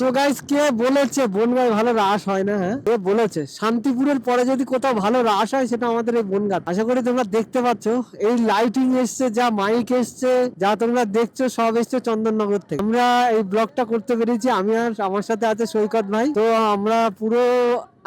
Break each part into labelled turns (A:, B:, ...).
A: So guys কে বলেছে, বনগায় ভালো রাস হয় না হ্যাঁ? কে বলেছে? শান্তিপুরের পরে যদি কোথাও ভালো রাস হয়, সেটা আমাদের এই বনগাঁ। আশা করি তোমরা দেখতে পাচ্ছ, এই লাইটিং এসছে, যা মাইক এসছে, যা তোমরা দেখছ, সব এসছে চন্দননগর থেকে। আমরা এই ব্লগটা করতে পেরেছি, আমি আর আমার সাথে আছে সৈকত ভাই। তো আমরা পুরো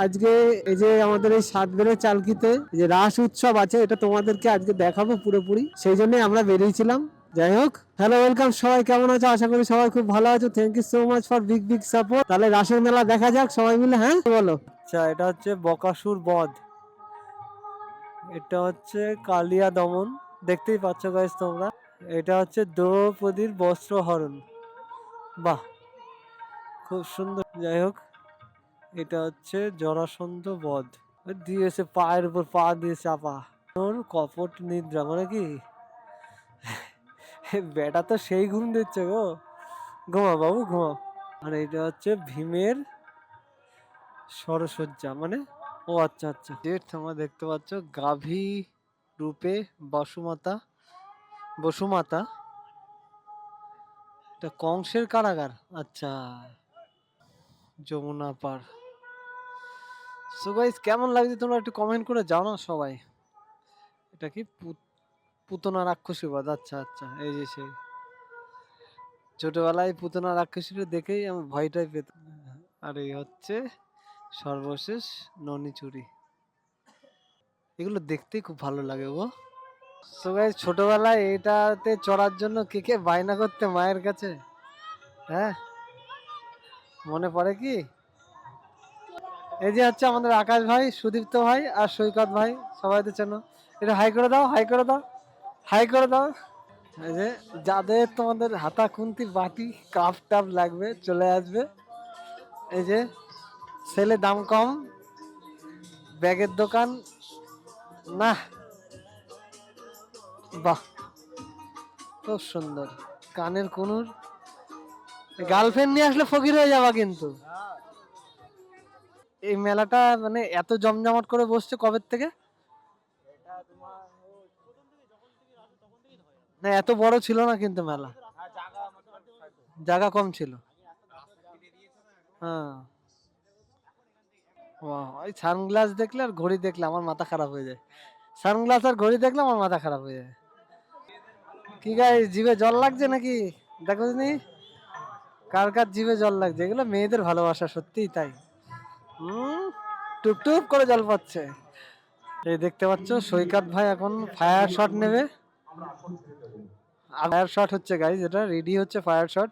A: আজকে এই যে আমাদের এই সাত বেড়ে চালকিতে যে রাস উৎসব আছে, এটা তোমাদেরকে আজকে দেখাবো পুরোপুরি। সেই জন্যই আমরা বেরিয়েছিলাম। যাই হোক হ্যালো ওয়েলকাম সবাই, কেমন আছো? আশা করি সবাই খুব ভালো আছো। Thank you so much for big big support তাহলে রাসের মেলা দেখা যাক, সবাই মিলে হ্যাঁ? বলো? আচ্ছা এটা হচ্ছে বকাসুর বধ। এটা হচ্ছে কালিয়া দমন। দেখতেই পাচ্ছ গাইস তোমরা। এটা হচ্ছে দ্রৌপদীর বস্ত্রহরণ। বাহ! খুব সুন্দর। যাই হোক, এটা হচ্ছে জরাসন্ধ বধ। দিয়েছে পায়ের উপর, পা দিয়ে চাপা। কপট নিদ্রা মানে কি? বেটা তো সেই ঘুম দিচ্ছে গো। ঘুমা বাবু ঘুমা আর এটা হচ্ছে ভীমের সরসজ্জা মানে? ও আচ্ছা আচ্ছা। যে তোমরা দেখতে পাচ্ছ, গাভী রূপে বসুমাতা বসুমাতা। এটা কংসের কারাগার? আচ্ছা যমুনা পার। সো গাইস কেমন লাগছে তোমরা একটু কমেন্ট করে জানো সবাই। এটা কি পুত- পুতনা রাক্ষসী বধ আচ্ছা আচ্ছা এই যে সেই। ছোটবেলায় পুতনা রাক্ষসীকে দেখেই আমি ভয়টাই পেতাম আর এই হচ্ছে সর্বশেষ ননি চুরি। এগুলো দেখতেই খুব ভালো লাগে গো। সো গাইস ছোটবেলায় এটাতে চড়ার জন্য কে কে বায়না করতে মায়ের কাছে? হ্যাঁ? মনে পড়ে কি? এই যে হচ্ছে আমাদের আকাশ ভাই, সুদীপ্ত ভাই আর সৈকত ভাই, সবাই তো চেনো। এটা হাই করে দাও হাই করে দাও। হাই করে দাও এই যে, যাদের তোমাদের হাতা খুন্তি বাটি কাপ টাপ লাগবে, চলে আসবে। এই যে ছেলে দাম কম, ব্যাগের দোকান, না। বাহ, খুব সুন্দর। কানের কুনুর। গার্লফ্রেন্ড নিয়ে আসলে ফকির হয়ে যাবা কিন্তু। এই মেলাটা মানে এত জমজমাট করে বসছে কবে থেকে? না, এত বড় ছিল না কিন্তু মেলা। জায়গা কম ছিল। হ্যাঁ। ওই সানগ্লাস দেখলে আর ঘড়ি দেখলে আমার মাথা খারাপ হয়ে যায়। সানগ্লাস আর ঘড়ি দেখলে আমার মাথা খারাপ হয়ে যায়। কি গাই জিভে জল লাগছে নাকি? দেখো নি। কার কার জিভে জল লাগছে? এগুলো মেয়েদের ভালোবাসা, সত্যিই তাই। হুম টুপ টুপ করে জল পাচ্ছে। এই দেখতে পাচ্ছ, সৈকত ভাই এখন ফায়ার শট নেবে। ফায়ার শট হচ্ছে গাইজ এটা রেডি হচ্ছে ফায়ার শট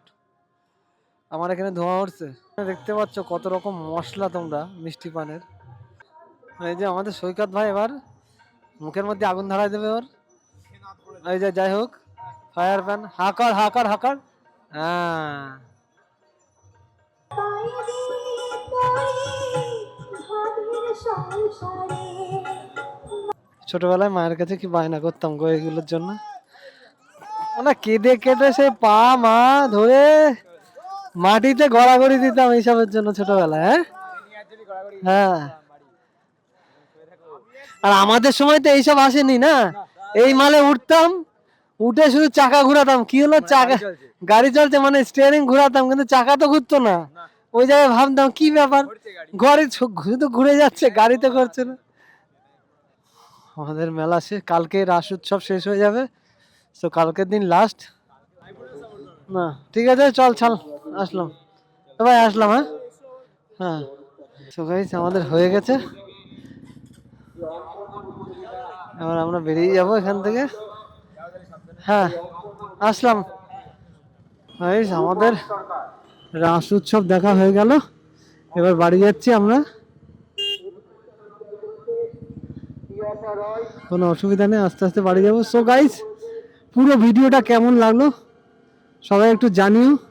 A: আমার এখানে ধোঁয়া উঠছে। দেখতে পাচ্ছ কত রকম মশলা তোমরা, মিষ্টি পানের। এই যে আমাদের সৈকত ভাই এবার মুখের মধ্যে আগুন ধরাই দেবে ওর। এই যে, যাই হোক ফায়ার প্যান হাকার হাকার হাকার। হ্যাঁ। ছোটবেলায় মায়ের কাছে কি বায়না করতাম গো এগুলোর জন্য? না কেঁদে কেটে সে পা মা ধরে মাটিতে গড়াগড়ি দিতাম এইসবের জন্য ছোটবেলায় হ্যাঁ? হ্যাঁ। আর আমাদের সময় তো এইসব আসেনি না। এই মালে উঠতাম উঠে শুধু চাকা ঘুরাতাম। কি হলো? চাকা গাড়ি চলছে মানে স্টিয়ারিং ঘুরাতাম কিন্তু চাকা তো ঘুরতো না। ওই জায়গায় ভাবতাম কি ব্যাপার? ঘরে শুধু ঘুরে যাচ্ছে গাড়ি তো করছে না। আমাদের মেলা শেষ কালকে রাস উৎসব শেষ হয়ে যাবে। তো কালকের দিন লাস্ট না, ঠিক আছে, চল চল, আসলাম। ভাই, আসলাম হ্যাঁ? হ্যাঁ। তো গাইস আমাদের হয়ে গেছে। এবার আমরা বেরিয়ে যাব এখান থেকে। হ্যাঁ আসলাম। গাইস আমাদের রাস উৎসব দেখা হয়ে গেল। এবার বাড়ি যাচ্ছি আমরা। কোনো অসুবিধা নেই, আস্তে আস্তে বাড়ি যাব। সো গাইস পুরো ভিডিওটা কেমন লাগল? সবাই একটু জানিও।